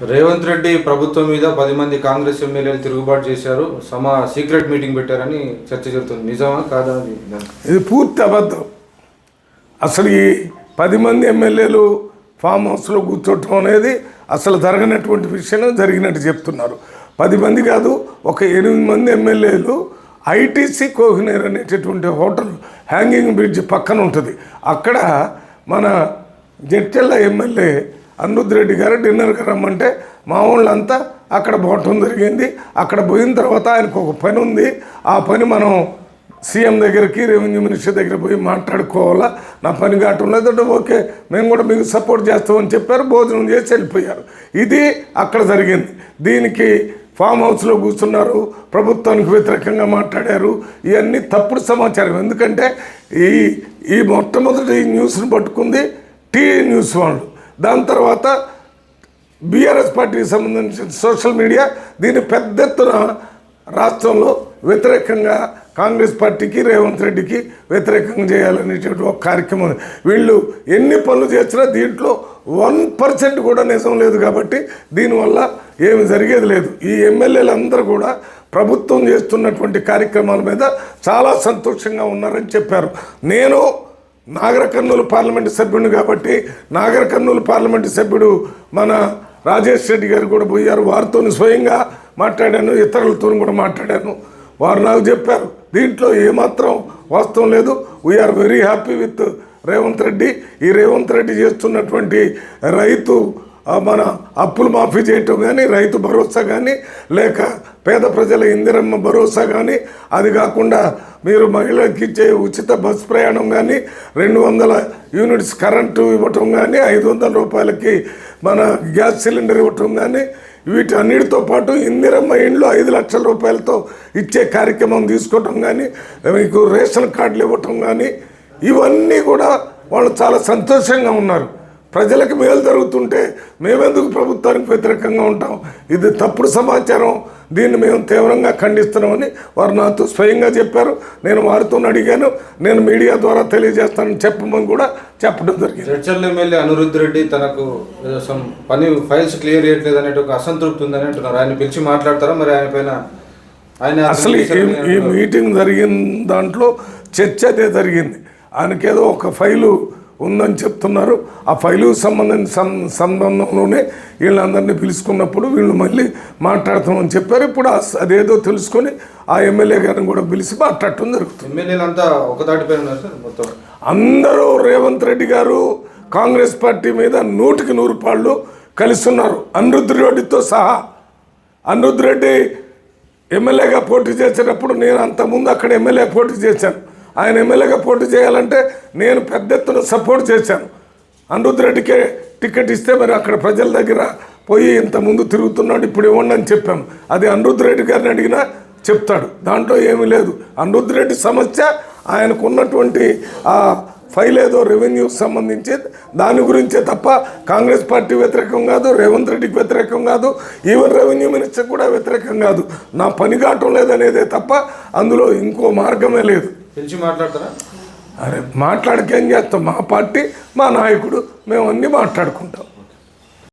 రేవంత్ రెడ్డి ప్రభుత్వం మీద పది మంది కాంగ్రెస్ ఎమ్మెల్యేలు తిరుగుబాటు చేశారు. సమా సీక్రెట్ మీటింగ్ పెట్టారని చర్చ జరుగుతుంది. నిజమా కాదా ఇది పూర్తి అబద్ధం. అసలు ఈ పది మంది ఎమ్మెల్యేలు ఫామ్ హౌస్లో కూర్చోవటం అనేది అసలు జరగనటువంటి విషయం జరిగినట్టు చెప్తున్నారు. పది మంది కాదు ఒక ఎనిమిది మంది ఎమ్మెల్యేలు ఐటీసీ కోహినేర్ అనేటటువంటి హోటల్ హ్యాంగింగ్ బ్రిడ్జ్ పక్కన ఉంటుంది. అక్కడ మన జడ్చెల్ల ఎమ్మెల్యే అనిరుద్ రెడ్డి గారు డిన్నర్కి రమ్మంటే మా వాళ్ళంతా అక్కడ పోవటం జరిగింది. అక్కడ పోయిన తర్వాత ఆయనకు ఒక పని ఉంది. ఆ పని మనం సీఎం దగ్గరికి రెవెన్యూ మినిస్టర్ దగ్గర పోయి మాట్లాడుకోవాలా? నా పని కావటం లేదంటే ఓకే మేము కూడా మీకు సపోర్ట్ చేస్తామని చెప్పారు. భోజనం చేసి వెళ్ళిపోయారు. ఇది అక్కడ జరిగింది. దీనికి ఫామ్ హౌస్లో కూర్చున్నారు. ప్రభుత్వానికి వ్యతిరేకంగా మాట్లాడారు. ఇవన్నీ తప్పుడు సమాచారం. ఎందుకంటే ఈ ఈ మొట్టమొదటి ఈ న్యూస్ని పట్టుకుంది టీ న్యూస్ వాళ్ళు. దాని తర్వాత బీఆర్ఎస్ పార్టీకి సంబంధించిన సోషల్ మీడియా దీన్ని పెద్ద ఎత్తున రాష్ట్రంలో వ్యతిరేకంగా కాంగ్రెస్ పార్టీకి రేవంత్ రెడ్డికి వ్యతిరేకంగా చేయాలనేటువంటి ఒక కార్యక్రమం వీళ్ళు ఎన్ని పనులు చేసినా దీంట్లో వన్ పర్సెంట్ కూడా నిజం లేదు కాబట్టి దీనివల్ల ఏమి జరిగేది లేదు. ఈ ఎమ్మెల్యేలందరూ కూడా ప్రభుత్వం చేస్తున్నటువంటి కార్యక్రమాల మీద చాలా సంతోషంగా ఉన్నారని చెప్పారు. నేను నాగర కర్నూలు పార్లమెంటు సభ్యుడు కాబట్టి నాగర కర్నూలు పార్లమెంటు సభ్యుడు మన రాజేష్ రెడ్డి గారు కూడా పోయారు. వారితో స్వయంగా మాట్లాడాను ఇతరులతో కూడా మాట్లాడాను. వారు నాకు చెప్పారు దీంట్లో ఏమాత్రం వాస్తవం లేదు. We're very happy with Revanth Reddy. ఈ రేవంత్ రెడ్డి చేస్తున్నటువంటి రైతు మన అప్పులు మాఫీ చేయటం కానీ రైతు భరోసా కానీ లేక పేద ప్రజల ఇందిరమ్మ భరోసా కానీ అది కాకుండా మీరు మహిళలకు ఇచ్చే ఉచిత బస్ ప్రయాణం కానీ రెండు వందల యూనిట్స్ కరెంటు ఇవ్వటం కానీ ఐదు వందల రూపాయలకి మన గ్యాస్ సిలిండర్ ఇవ్వటం కానీ వీటన్నిటితో పాటు ఇందిరమ్మ ఇండ్లు ఐదు లక్షల రూపాయలతో ఇచ్చే కార్యక్రమం తీసుకోవటం కానీ మీకు రేషన్ కార్డులు ఇవ్వటం కానీ ఇవన్నీ కూడా వాళ్ళు చాలా సంతోషంగా ఉన్నారు. ప్రజలకు మేలు జరుగుతుంటే మేమెందుకు ప్రభుత్వానికి వ్యతిరేకంగా ఉంటాం? ఇది తప్పుడు సమాచారం. దీన్ని మేము తీవ్రంగా ఖండిస్తున్నామని వారు నాతో స్వయంగా చెప్పారు. నేను వారితో అడిగాను. నేను మీడియా ద్వారా తెలియజేస్తానని చెప్పమని కూడా చెప్పడం జరిగింది. జడ్చర్ల ఎమ్మెల్యే అనిరుద్ధ్ రెడ్డి తనకు పని ఫైల్స్ క్లియర్ చేయట్లేదు అనే ఒక అసంతృప్తి ఉందని అంటున్నారు. ఆయన పిలిచి మాట్లాడతారా? మరి ఆయన పైన ఆయన అసలు ఈ మీటింగ్ జరిగిన దాంట్లో చర్చ అదే జరిగింది. ఆయనకేదో ఒక ఫైలు ఉందని చెప్తున్నారు. ఆ ఫైలు సంబంధించిన సంబంధంలోనే వీళ్ళందరినీ పిలుచుకున్నప్పుడు వీళ్ళు మళ్ళీ మాట్లాడతామని చెప్పారు. ఇప్పుడు అదేదో తెలుసుకొని ఆ ఎమ్మెల్యే గారిని కూడా పిలిచి మాట్లాడటం జరుగుతుంది. అందరూ రేవంత్ రెడ్డి గారు కాంగ్రెస్ పార్టీ మీద నూటికి నూరు పాళ్ళు కలిసి ఉన్నారు అనిరుద్ధ్ రెడ్డితో సహా. అనిరుద్ధ్ రెడ్డి ఎమ్మెల్యేగా పోటీ చేసేటప్పుడు నేను అంతకుముందు అక్కడ ఎమ్మెల్యే పోటీ చేశాను. ఆయన ఎమ్మెల్యేగా పోటీ చేయాలంటే నేను పెద్ద ఎత్తున సపోర్ట్ చేశాను. అనిరుద్ధ్ రెడ్డికే టికెట్ ఇస్తే మరి అక్కడ ప్రజల దగ్గర పోయి ఇంత ముందు తిరుగుతున్నాడు ఇప్పుడు ఇవ్వండి అని చెప్పాను అది అనిరుద్ధ్ రెడ్డి గారిని అడిగినా చెప్తాడు. దాంట్లో ఏమీ లేదు. అనిరుద్ధ్ రెడ్డి సమస్య ఆయనకు ఉన్నటువంటి ఆ ఫైల్ ఏదో రెవెన్యూ సంబంధించి దాని గురించే తప్ప కాంగ్రెస్ పార్టీ వ్యతిరేకం కాదు రేవంత్ రెడ్డికి వ్యతిరేకం కాదు ఈవెన్ రెవెన్యూ మినిస్టర్ కూడా వ్యతిరేకం కాదు. నా పని కావటం లేదనేదే తప్ప అందులో ఇంకో మార్గమే లేదు. పిలిచి మాట్లాడతారా? అరే మాట్లాడకేం చేస్తాం? మా పార్టీ మా నాయకుడు మేము అన్నీ మాట్లాడుకుంటాం.